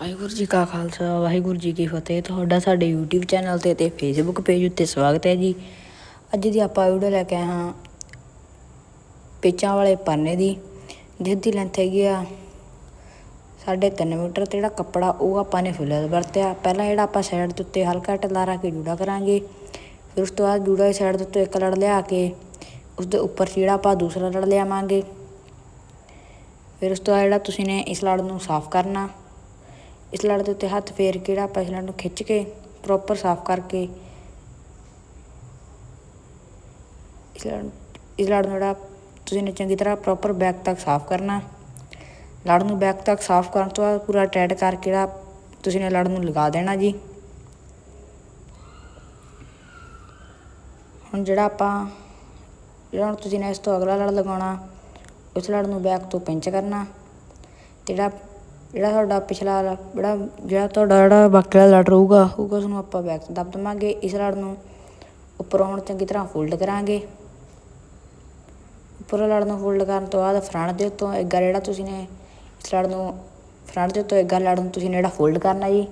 ਵਾਹਿਗੁਰੂ ਜੀ ਕਾ ਖਾਲਸਾ, ਵਾਹਿਗੁਰੂ ਜੀ ਕੀ ਫਤਿਹ। ਤੁਹਾਡਾ ਸਾਡੇ YouTube ਚੈਨਲ ਤੇ ਤੇ Facebook ਪੇਜ ਉੱਤੇ ਸਵਾਗਤ ਹੈ ਜੀ। ਅੱਜ ਦੀ ਆਪਾਂ ਵੀਡੀਓ ਲੈ ਕੇ ਆਏ ਹਾਂ ਪੇਚਾਂ ਵਾਲੇ ਪਰਨੇ ਦੀ। ਜਿਸ ਦੀ ਲੈਂਥ ਹੈਗੀ ਆ ਸਾਢੇ ਤਿੰਨ ਮੀਟਰ ਤੇ ਜਿਹੜਾ ਕੱਪੜਾ ਉਹ ਆਪਾਂ ਨੇ ਫੁੱਲ ਵਰਤਿਆ। ਪਹਿਲਾਂ ਜਿਹੜਾ ਆਪਾਂ ਸਾਈਡ ਦੇ ਉੱਤੇ ਹਲਕਾ ਢਿੱਲਾ ਰੱਖ ਕੇ ਜੂੜਾ ਕਰਾਂਗੇ। ਫਿਰ ਉਸ ਤੋਂ ਬਾਅਦ ਜੂੜਾ ਸਾਈਡ ਦੇ ਉੱਤੇ ਇੱਕ ਲੜ ਲਿਆ ਕੇ ਉਸ ਦੇ ਉੱਪਰ ਜਿਹੜਾ ਆਪਾਂ ਦੂਸਰਾ ਲੜ ਲਿਆਵਾਂਗੇ। ਫਿਰ ਉਸ ਤੋਂ ਬਾਅਦ ਜਿਹੜਾ ਤੁਸੀਂ ਨੇ ਇਸ ਲੜ ਨੂੰ ਸਾਫ਼ ਕਰਨਾ। ਇਸ ਲੜ ਦੇ ਉੱਤੇ ਹੱਥ ਫੇਰ ਕੇ ਜਿਹੜਾ ਆਪਾਂ ਇਸ ਲੜ ਨੂੰ ਖਿੱਚ ਕੇ ਪ੍ਰੋਪਰ ਸਾਫ਼ ਕਰਕੇ ਇਸ ਲੜ ਇਸ ਲੜ ਨੂੰ ਜਿਹੜਾ ਤੁਸੀਂ ਨੇ ਚੰਗੀ ਤਰ੍ਹਾਂ ਪ੍ਰੋਪਰ ਬੈਕ ਤੱਕ ਸਾਫ਼ ਕਰਨਾ। ਲੜ ਨੂੰ ਬੈਕ ਤੱਕ ਸਾਫ਼ ਕਰਨ ਤੋਂ ਬਾਅਦ ਪੂਰਾ ਟਾਈਟ ਕਰਕੇ ਜਿਹੜਾ ਤੁਸੀਂ ਨੇ ਲੜ ਨੂੰ ਲਗਾ ਦੇਣਾ ਜੀ। ਹੁਣ ਜਿਹੜਾ ਆਪਾਂ, ਜਿਹੜਾ ਹੁਣ ਤੁਸੀਂ ਨੇ ਇਸ ਤੋਂ ਅਗਲਾ ਲੜ ਲਗਾਉਣਾ, ਉਸ ਲੜ ਨੂੰ ਬੈਕ ਤੋਂ ਪਿੰਚ ਕਰਨਾ। ਜਿਹੜਾ ਜਿਹੜਾ ਤੁਹਾਡਾ ਪਿਛਲਾ ਜਿਹੜਾ ਜਿਹੜਾ ਤੁਹਾਡਾ ਜਿਹੜਾ ਬਾਕੀ ਵਾਲਾ ਲੜ ਰਹੂਗਾ ਹੋਊਗਾ ਉਸਨੂੰ ਆਪਾਂ ਬੈਕ ਤੋਂ ਦੱਬ ਦੇਵਾਂਗੇ। ਇਸ ਲੜ ਨੂੰ ਉੱਪਰੋਂ ਹੁਣ ਚੰਗੀ ਤਰ੍ਹਾਂ ਫੋਲਡ ਕਰਾਂਗੇ। ਉੱਪਰੋਂ ਲੜ ਨੂੰ ਫੋਲਡ ਕਰਨ ਤੋਂ ਬਾਅਦ ਫਰੰਟ ਦੇ ਉੱਤੋਂ ਇੱਕ ਜਿਹੜਾ ਤੁਸੀਂ ਨੇ, ਇਸ ਲੜ ਨੂੰ ਫਰੰਟ ਦੇ ਉੱਤੋਂ ਇੱਕ ਲੜ ਨੂੰ ਤੁਸੀਂ ਨੇ ਜਿਹੜਾ ਫੋਲਡ ਕਰਨਾ ਜੀ।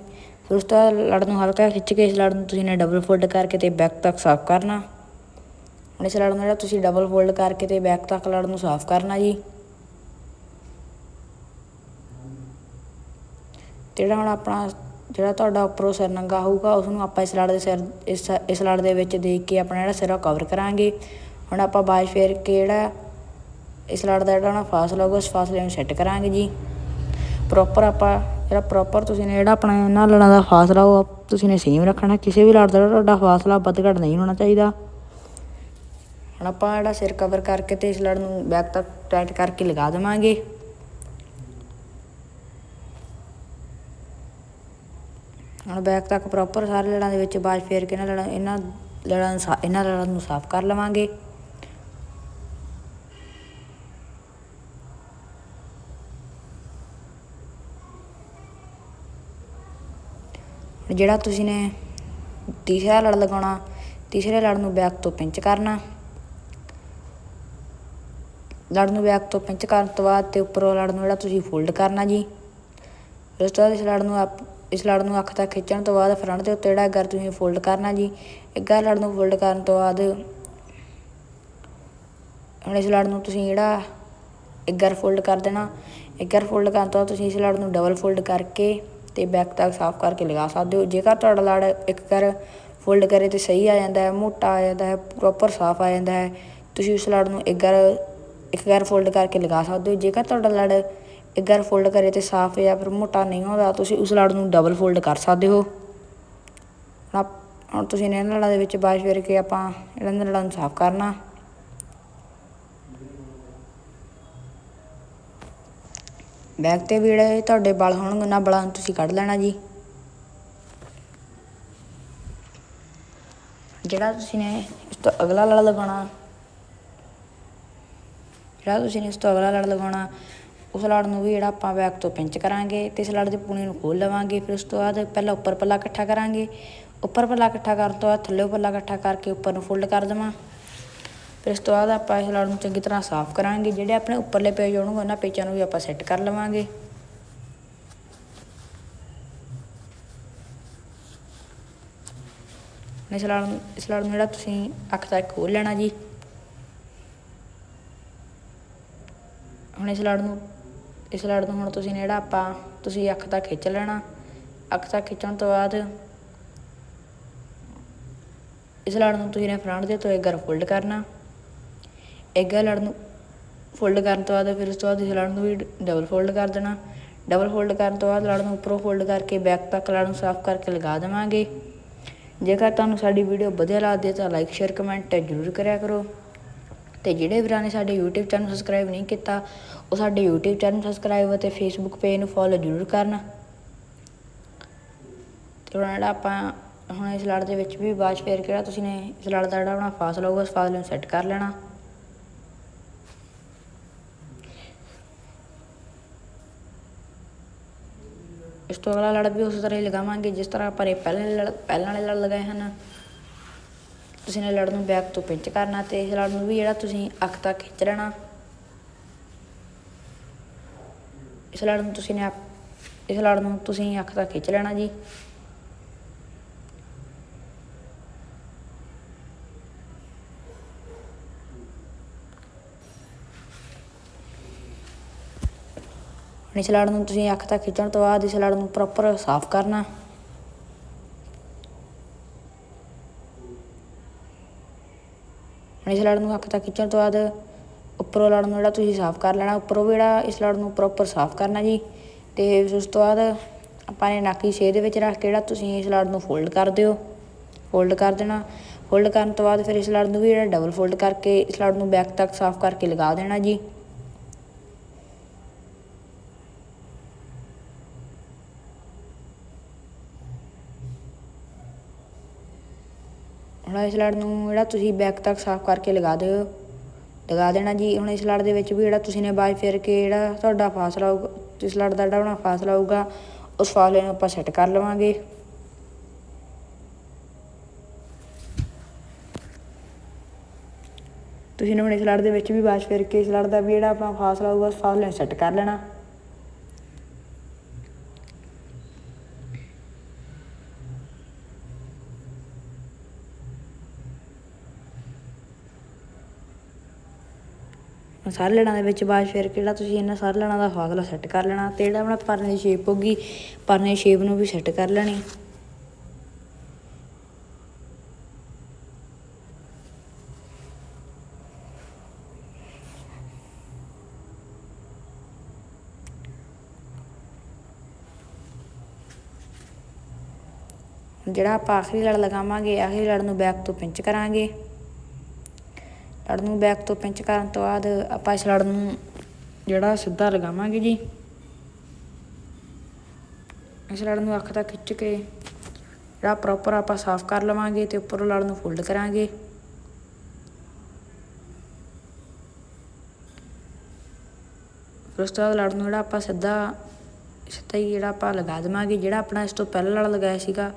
ਫਿਰ ਉਸ ਤੋਂ ਬਾਅਦ ਲੜ ਨੂੰ ਹਲਕਾ ਖਿੱਚ ਕੇ ਇਸ ਲੜ ਨੂੰ ਤੁਸੀਂ ਨੇ ਡਬਲ ਫੋਲਡ ਕਰਕੇ ਤੇ ਬੈਕ ਤੱਕ ਸਾਫ਼ ਕਰਨਾ। ਹੁਣ ਇਸ ਲੜ ਨੂੰ ਜਿਹੜਾ ਤੁਸੀਂ ਡਬਲ ਫੋਲਡ ਕਰਕੇ ਤੇ ਬੈਕ ਤੱਕ ਲੜ ਨੂੰ ਸਾਫ਼ ਕਰਨਾ ਜੀ। ਜਿਹੜਾ ਹੁਣ ਆਪਣਾ ਜਿਹੜਾ ਤੁਹਾਡਾ ਉੱਪਰੋਂ ਸਿਰ ਨੰਗਾ ਹੋਊਗਾ ਉਸ ਨੂੰ ਆਪਾਂ ਇਸ ਲੜ ਦੇ ਸਿਰ, ਇਸ ਇਸ ਲੜ ਦੇ ਵਿੱਚ ਦੇਖ ਕੇ ਆਪਣਾ ਜਿਹੜਾ ਸਿਰ ਕਵਰ ਕਰਾਂਗੇ। ਹੁਣ ਆਪਾਂ ਬਾਜ ਫੇਰ ਕੇ ਜਿਹੜਾ ਇਸ ਲੜ ਦਾ ਜਿਹੜਾ ਨਾ ਫਾਸਲਾ ਹੋਊਗਾ, ਉਸ ਫਾਸਲੇ ਨੂੰ ਸੈੱਟ ਕਰਾਂਗੇ ਜੀ। ਪ੍ਰੋਪਰ ਆਪਾਂ ਜਿਹੜਾ ਪ੍ਰੋਪਰ ਤੁਸੀਂ ਨੇ ਜਿਹੜਾ ਆਪਣਾ ਇਹਨਾਂ ਲੜਾਂ ਦਾ ਫਾਸਲਾ, ਉਹ ਤੁਸੀਂ ਨੇ ਸੇਮ ਰੱਖਣਾ। ਕਿਸੇ ਵੀ ਲੜ ਦਾ ਤੁਹਾਡਾ ਫਾਸਲਾ ਵੱਧ ਘੱਟ ਨਹੀਂ ਹੋਣਾ ਚਾਹੀਦਾ। ਹੁਣ ਆਪਾਂ ਜਿਹੜਾ ਸਿਰ ਕਵਰ ਕਰਕੇ ਤੇ ਇਸ ਲੜ ਨੂੰ ਬੈਕ ਤੱਕ ਟਾਈਟ ਕਰਕੇ ਲਗਾ ਦੇਵਾਂਗੇ। ਹੁਣ ਬੈਕ ਤੱਕ ਪ੍ਰੋਪਰ ਸਾਰੇ ਲੜਾਂ ਦੇ ਵਿੱਚ ਬਾਜ ਫੇਰ ਕੇ ਇਹਨਾਂ ਲੜਾਂ ਇਹਨਾਂ ਲੜਾਂ ਨੂੰ ਸਾ- ਇਹਨਾਂ ਲੜਾਂ ਨੂੰ ਸਾਫ਼ ਕਰ ਲਵਾਂਗੇ। ਜਿਹੜਾ ਤੁਸੀਂ ਨੇ ਤੀਸਰਾ ਲੜ ਲਗਾਉਣਾ, ਤੀਸਰੇ ਲੜ ਨੂੰ ਬੈਕ ਤੋਂ ਪਿੰਚ ਕਰਨਾ। ਲੜ ਨੂੰ ਬੈਕ ਤੋਂ ਪਿੰਚ ਕਰਨ ਤੋਂ ਬਾਅਦ ਤੇ ਉੱਪਰੋਂ ਲੜ ਨੂੰ ਜਿਹੜਾ ਤੁਸੀਂ ਫੋਲਡ ਕਰਨਾ ਜੀ। ਉਸ ਤੋਂ ਬਾਅਦ ਇਸ ਲੜ ਨੂੰ ਆਪ ਇਸ ਲੜ ਨੂੰ ਅੱਖ ਤੱਕ ਖਿੱਚਣ ਤੋਂ ਬਾਅਦ ਫਰੰਟ ਦੇ ਉੱਤੇ ਜਿਹੜਾ ਅਗਰ ਤੁਸੀਂ ਫੋਲਡ ਕਰਨਾ ਜੀ। ਇੱਕ ਲੜ ਨੂੰ ਫੋਲਡ ਕਰਨ ਤੋਂ ਬਾਅਦ ਹੁਣ ਇਸ ਲੜ ਨੂੰ ਤੁਸੀਂ ਜਿਹੜਾ ਇੱਗਰ ਫੋਲਡ ਕਰ ਦੇਣਾ। ਇੱਗਰ ਫੋਲਡ ਕਰਨ ਤੋਂ ਬਾਅਦ ਤੁਸੀਂ ਇਸ ਲੜ ਨੂੰ ਡਬਲ ਫੋਲਡ ਕਰਕੇ ਤੇ ਬੈਕ ਤੱਕ ਸਾਫ਼ ਕਰਕੇ ਲਗਾ ਸਕਦੇ ਹੋ। ਜੇਕਰ ਤੁਹਾਡਾ ਲੜ ਇੱਕ ਕਰ ਫੋਲਡ ਕਰੇ ਤੇ ਸਹੀ ਆ ਜਾਂਦਾ ਹੈ, ਮੋਟਾ ਆ ਜਾਂਦਾ ਹੈ ਪ੍ਰੋਪਰ ਸਾਫ਼ ਆ ਜਾਂਦਾ ਹੈ, ਤੁਸੀਂ ਉਸ ਲੜ ਨੂੰ ਇੱਗਰ ਇੱਕ ਗਰ ਫੋਲਡ ਕਰਕੇ ਲਗਾ ਸਕਦੇ ਹੋ। ਜੇਕਰ ਤੁਹਾਡਾ ਲੜ ਇੱਕ ਵਾਰ ਫੋਲਡ ਕਰੇ ਤੇ ਸਾਫ਼ ਜਾਂ ਫਿਰ ਮੋਟਾ ਨਹੀਂ ਹੁੰਦਾ, ਤੁਸੀਂ ਉਸ ਲੜ ਨੂੰ ਡਬਲ ਫੋਲਡ ਕਰ ਸਕਦੇ ਹੋ। ਹੁਣ ਤੁਸੀਂ ਇਹਨਾਂ ਲੜਾਂ ਦੇ ਵਿੱਚ ਬਾਸ਼ ਫੇਰ ਕੇ ਆਪਾਂ ਇਹਨਾਂ ਦੇ ਲੜਾਂ ਨੂੰ ਸਾਫ਼ ਕਰਨਾ। ਬੈਗ ਤੇ ਵੀ ਜਿਹੜੇ ਤੁਹਾਡੇ ਬਲ ਹੋਣਗੇ, ਉਹਨਾਂ ਬਲਾਂ ਨੂੰ ਤੁਸੀਂ ਕੱਢ ਲੈਣਾ ਜੀ। ਜਿਹੜਾ ਤੁਸੀਂ ਨੇ ਇਸ ਤੋਂ ਅਗਲਾ ਲੜ ਲਗਾਉਣਾ, ਜਿਹੜਾ ਤੁਸੀਂ ਨੇ ਇਸ ਤੋਂ ਅਗਲਾ ਲੜ ਲਗਾਉਣਾ ਉਸ ਲੜ ਨੂੰ ਵੀ ਜਿਹੜਾ ਆਪਾਂ ਬੈਕ ਤੋਂ ਪਿੰਚ ਕਰਾਂਗੇ ਤੇ ਇਸ ਲੜ ਦੇ ਪੂਣੀ ਨੂੰ ਖੋਲ ਲਵਾਂਗੇ, ਫਿਰ ਉਸ ਤੋਂ ਬਾਅਦ ਪਹਿਲਾਂ ਉੱਪਰ ਪੱਲਾ ਇਕੱਠਾ ਕਰਾਂਗੇ। ਉੱਪਰ ਪੱਲਾ ਇਕੱਠਾ ਕਰਨ ਤੋਂ ਬਾਅਦ ਥੱਲੇ ਪੱਲਾ ਇਕੱਠਾ ਕਰਕੇ ਉੱਪਰ ਨੂੰ ਫੋਲਡ ਕਰ ਦੇਵਾਂ। ਫਿਰ ਇਸ ਤੋਂ ਬਾਅਦ ਆਪਾਂ ਇਸ ਲੜ ਨੂੰ ਚੰਗੀ ਤਰ੍ਹਾਂ ਸਾਫ਼ ਕਰਾਂਗੇ। ਜਿਹੜੇ ਆਪਣੇ ਉੱਪਰਲੇ ਪੇਜ ਹੋਣਗੇ, ਉਹਨਾਂ ਪੇਜਾਂ ਨੂੰ ਵੀ ਆਪਾਂ ਸੈੱਟ ਕਰ ਲਵਾਂਗੇ। ਇਸ ਲੜ ਨੂੰ ਇਸ ਲੜ ਨੂੰ ਜਿਹੜਾ ਤੁਸੀਂ ਅੱਖ ਤੱਕ ਖੋਲ ਲੈਣਾ ਜੀ। ਹੁਣ ਇਸ ਲੜ ਨੂੰ ਇਸ ਲੜ ਨੂੰ ਹੁਣ ਤੁਸੀਂ ਨੇ ਜਿਹੜਾ ਆਪਾਂ, ਤੁਸੀਂ ਅੱਖ ਤੱਕ ਖਿੱਚ ਲੈਣਾ। ਅੱਖ ਤੱਕ ਖਿੱਚਣ ਤੋਂ ਬਾਅਦ ਇਸ ਲੜ ਨੂੰ ਤੁਸੀਂ ਨੇ ਫਰੰਟ ਦੇ ਤੋਂ ਇੱਕ ਗਰ ਫੋਲਡ ਕਰਨਾ। ਇੱਕ ਗਰ ਲੜ ਨੂੰ ਫੋਲਡ ਕਰਨ ਤੋਂ ਬਾਅਦ ਫਿਰ ਉਸ ਤੋਂ ਬਾਅਦ ਇਸ ਲੜ ਨੂੰ ਵੀ ਡਬਲ ਫੋਲਡ ਕਰ ਦੇਣਾ। ਡਬਲ ਫੋਲਡ ਕਰਨ ਤੋਂ ਬਾਅਦ ਲੜ ਨੂੰ ਉੱਪਰੋਂ ਫੋਲਡ ਕਰਕੇ ਬੈਕ ਤੱਕ ਲੜ ਨੂੰ ਸਾਫ਼ ਕਰਕੇ ਲਗਾ ਦੇਵਾਂਗੇ। ਜੇਕਰ ਤੁਹਾਨੂੰ ਸਾਡੀ ਵੀਡੀਓ ਵਧੀਆ ਲੱਗਦੀ ਹੈ ਤਾਂ ਲਾਈਕ ਸ਼ੇਅਰ ਕਮੈਂਟ ਜ਼ਰੂਰ ਕਰਿਆ ਕਰੋ। ਤੇ ਜਿਹੜੇ ਵੀਰਾਂ ਨੇ ਸਾਡੇ YouTube ਚੈਨਲ ਸਬਸਕ੍ਰਾਈਬ ਨਹੀਂ ਕੀਤਾ ਉਹ ਸਾਡੇ YouTube ਚੈਨਲ ਸਬਸਕ੍ਰਾਈਬ ਅਤੇ Facebook ਪੇਜ ਨੂੰ ਫੋਲੋ ਜ਼ਰੂਰ ਕਰਨ। ਤੇ ਹੁਣ ਜਿਹੜਾ ਆਪਾਂ ਹੁਣ ਇਸ ਲੜ ਦੇ ਵਿੱਚ ਵੀ ਬਾਅਦ ਫੇਰ ਕੇ ਜਿਹੜਾ ਤੁਸੀਂ ਨੇ ਇਸ ਲੜ ਦਾ ਜਿਹੜਾ ਆਪਣਾ ਫਾਸਲਾ ਹੋਊਗਾ, ਉਸ ਫਾਸਲੇ ਨੂੰ ਸੈੱਟ ਕਰ ਲੈਣਾ। ਇਸ ਤੋਂ ਅਗਲਾ ਲੜ ਵੀ ਉਸ ਤਰ੍ਹਾਂ ਹੀ ਲਗਾਵਾਂਗੇ, ਜਿਸ ਤਰ੍ਹਾਂ ਆਪਾਂ ਇਹ ਪਹਿਲੇ ਲੜ, ਪਹਿਲਾਂ ਵਾਲੇ ਲੜ ਲਗਾਏ ਹਨ। ਤੁਸੀਂ ਨੇ ਲੜ ਨੂੰ ਬੈਕ ਤੋਂ ਪਿੰਚ ਕਰਨਾ ਤੇ ਇਸ ਲੜ ਨੂੰ ਵੀ ਜਿਹੜਾ ਤੁਸੀਂ ਅੱਖ ਤੱਕ ਖਿੱਚ ਲੈਣਾ। ਇਸ ਲੜ ਨੂੰ ਤੁਸੀਂ ਨੇ ਇਸ ਲੜ ਨੂੰ ਤੁਸੀਂ ਅੱਖ ਤੱਕ ਖਿੱਚ ਲੈਣਾ ਜੀ। ਹੁਣ ਇਸ ਲੜ ਨੂੰ ਤੁਸੀਂ ਅੱਖ ਤੱਕ ਖਿੱਚਣ ਤੋਂ ਬਾਅਦ ਇਸ ਲੜ ਨੂੰ ਪ੍ਰੋਪਰ ਸਾਫ਼ ਕਰਨਾ। ਹੁਣ ਇਸ ਲੜ ਨੂੰ ਅੱਖ ਤੱਕ ਖਿੱਚਣ ਤੋਂ ਬਾਅਦ ਉੱਪਰੋਂ ਲੜ ਨੂੰ ਜਿਹੜਾ ਤੁਸੀਂ ਸਾਫ਼ ਕਰ ਲੈਣਾ, ਉੱਪਰੋਂ ਵੀ ਜਿਹੜਾ ਇਸ ਲੜ ਨੂੰ ਪ੍ਰੋਪਰ ਸਾਫ਼ ਕਰਨਾ ਜੀ। ਤੇ ਉਸ ਤੋਂ ਬਾਅਦ ਆਪਾਂ ਨੇ ਨਾਕੀ ਛੇ ਦੇ ਵਿੱਚ ਰੱਖ ਕੇ ਜਿਹੜਾ ਤੁਸੀਂ ਇਸ ਲੜ ਨੂੰ ਫੋਲਡ ਕਰ ਦਿਓ। ਫੋਲਡ ਕਰ ਦੇਣਾ। ਫੋਲਡ ਕਰਨ ਤੋਂ ਬਾਅਦ ਫਿਰ ਇਸ ਲੜ ਨੂੰ ਵੀ ਜਿਹੜਾ ਡਬਲ ਫੋਲਡ ਕਰਕੇ ਇਸ ਲੜ ਨੂੰ ਬੈਕ ਤੱਕ ਸਾਫ਼ ਕਰਕੇ ਲਗਾ ਦੇਣਾ ਜੀ। ਹੁਣ ਇਸ ਲੜ ਨੂੰ ਜਿਹੜਾ ਤੁਸੀਂ ਬੈਕ ਤੱਕ ਸਾਫ਼ ਕਰਕੇ ਲਗਾ ਦਿਓ। ਲਗਾ ਦੇਣਾ ਜੀ। ਹੁਣ ਇਸ ਲੜ ਦੇ ਵਿੱਚ ਵੀ ਜਿਹੜਾ ਤੁਸੀਂ ਨੇ ਬਾਜ ਫੇਰ ਕੇ ਜਿਹੜਾ ਤੁਹਾਡਾ ਫਾਸਲਾ ਹੋਊਗਾ ਇਸ ਲੜ ਦਾ ਜਿਹੜਾ ਹੋਣਾ ਫਾਸਲਾ ਹੋਊਗਾ, ਉਸ ਫਾਸਲੇ ਨੂੰ ਆਪਾਂ ਸੈੱਟ ਕਰ ਲਵਾਂਗੇ। ਤੁਸੀਂ ਨੇ ਹੁਣ ਇਸ ਲੜ ਦੇ ਵਿੱਚ ਵੀ ਬਾਜ ਫੇਰ ਕੇ ਇਸ ਲੜ ਦਾ ਵੀ ਜਿਹੜਾ ਆਪਣਾ ਫਾਸਲਾ ਹੋਊਗਾ, ਉਸ ਫਾਸਲੇ ਨੂੰ ਸੈੱਟ ਕਰ ਲੈਣਾ। ਸਾਰੇ ਲੜਾਂ ਦੇ ਵਿੱਚ ਬਾਅਦ ਫਿਰ ਕਿਹੜਾ ਤੁਸੀਂ ਇਹਨਾਂ ਸਾਰੇ ਲੜਾਂ ਦਾ ਫਾਸਲਾ ਸੈੱਟ ਕਰ ਲੈਣਾ ਤੇ ਜਿਹੜਾ ਆਪਣਾ ਪਰਨੇ ਦੀ ਸ਼ੇਪ ਹੋਗੀ ਪਰਨੇ ਦੀ ਸ਼ੇਪ ਨੂੰ ਵੀ ਸੈੱਟ ਕਰ ਲੈਣੀ। ਜਿਹੜਾ ਆਪਾਂ ਆਖਰੀ ਲੜ ਲਗਾਵਾਂਗੇ, ਆਖਰੀ ਲੜ ਨੂੰ ਬੈਕ ਤੋਂ ਪਿੰਚ ਕਰਾਂਗੇ। ਲੜ ਨੂੰ ਬੈਕ ਤੋਂ ਪਿੰਚ ਕਰਨ ਤੋਂ ਬਾਅਦ ਆਪਾਂ ਇਸ ਲੜ ਨੂੰ ਜਿਹੜਾ ਸਿੱਧਾ ਲਗਾਵਾਂਗੇ ਜੀ। ਇਸ ਲੜ ਨੂੰ ਅੱਖ ਤੱਕ ਖਿੱਚ ਕੇ ਜਿਹੜਾ ਪ੍ਰੋਪਰ ਆਪਾਂ ਸਾਫ਼ ਕਰ ਲਵਾਂਗੇ ਤੇ ਉੱਪਰੋਂ ਲੜ ਨੂੰ ਫੋਲਡ ਕਰਾਂਗੇ। ਫਿਰ ਉਸ ਤੋਂ ਬਾਅਦ ਲੜ ਨੂੰ ਜਿਹੜਾ ਆਪਾਂ ਸਿੱਧਾ ਸਿੱਧਾ ਹੀ ਜਿਹੜਾ ਆਪਾਂ ਲਗਾ ਦੇਵਾਂਗੇ, ਜਿਹੜਾ ਆਪਣਾ ਇਸ ਤੋਂ ਪਹਿਲਾਂ ਲੜ ਲਗਾਇਆ ਸੀਗਾ,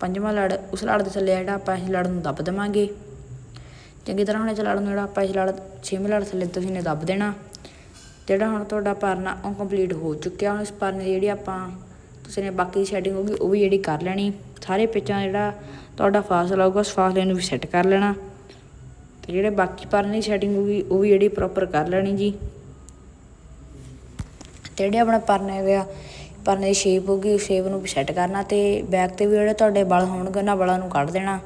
ਪੰਜਵਾਂ ਲੜ, ਉਸ ਲੜ ਦੇ ਥੱਲੇ ਜਿਹੜਾ ਆਪਾਂ ਇਸ ਲੜ ਨੂੰ ਦੱਬ ਦੇਵਾਂਗੇ। ਚੰਗੀ ਤਰ੍ਹਾਂ ਹੁਣੇ ਇਸ ਨੂੰ ਜਿਹੜਾ ਆਪਾਂ ਇਸ ਲੜ ਛੇਵੇਂ ਲੜ ਥੱਲੇ ਤੁਸੀਂ ਨੇ ਦੱਬ ਦੇਣਾ। ਜਿਹੜਾ ਹੁਣ ਤੁਹਾਡਾ ਪਰਨਾ ਉਹ ਕੰਪਲੀਟ ਹੋ ਚੁੱਕਿਆ, ਹੁਣ ਇਸ ਪਰਨੇ ਦੀ ਜਿਹੜੀ ਆਪਾਂ ਤੁਸੀਂ ਨੇ ਬਾਕੀ ਦੀ ਸੈਟਿੰਗ ਹੋਗੀ ਉਹ ਵੀ ਜਿਹੜੀ ਕਰ ਲੈਣੀ। ਸਾਰੇ ਪਿੱਚਾਂ ਜਿਹੜਾ ਤੁਹਾਡਾ ਫਾਸਲਾ ਹੋਊਗਾ, ਉਸ ਫਾਸਲੇ ਨੂੰ ਵੀ ਸੈੱਟ ਕਰ ਲੈਣਾ। ਤੇ ਜਿਹੜੇ ਬਾਕੀ ਪਰਨੇ ਦੀ ਸੈਟਿੰਗ ਹੋਗੀ ਉਹ ਵੀ ਜਿਹੜੀ ਪ੍ਰੋਪਰ ਕਰ ਲੈਣੀ ਜੀ। ਤੇ ਜਿਹੜੇ ਆਪਣਾ ਪਰਨੇ ਹੈਗੇ ਪਰਨੇ ਦੀ ਸ਼ੇਪ ਹੋਗੀ ਉਸ ਸ਼ੇਪ ਨੂੰ ਵੀ ਸੈੱਟ ਕਰਨਾ ਤੇ ਬੈਕ ਤੇ ਵੀ ਜਿਹੜੇ ਤੁਹਾਡੇ ਬਲ ਹੋਣਗੇ, ਉਹਨਾਂ ਬਲਾਂ ਨੂੰ ਕੱਢ ਦੇਣਾ।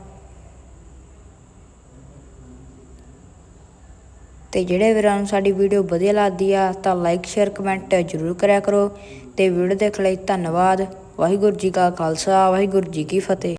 ਤੇ ਜਿਹੜੇ ਵੀਰਾਂ ਨੂੰ ਸਾਡੀ ਵੀਡੀਓ ਵਧੀਆ ਲੱਗਦੀ ਆ ਤਾਂ ਲਾਈਕ ਸ਼ੇਅਰ ਕਮੈਂਟ ਜ਼ਰੂਰ ਕਰਿਆ ਕਰੋ। ਤੇ ਵੀਡੀਓ ਦੇਖਣ ਲਈ ਧੰਨਵਾਦ। ਵਾਹਿਗੁਰੂ ਜੀ ਕਾ ਖਾਲਸਾ, ਵਾਹਿਗੁਰੂ ਜੀ ਕੀ ਫਤਿਹ।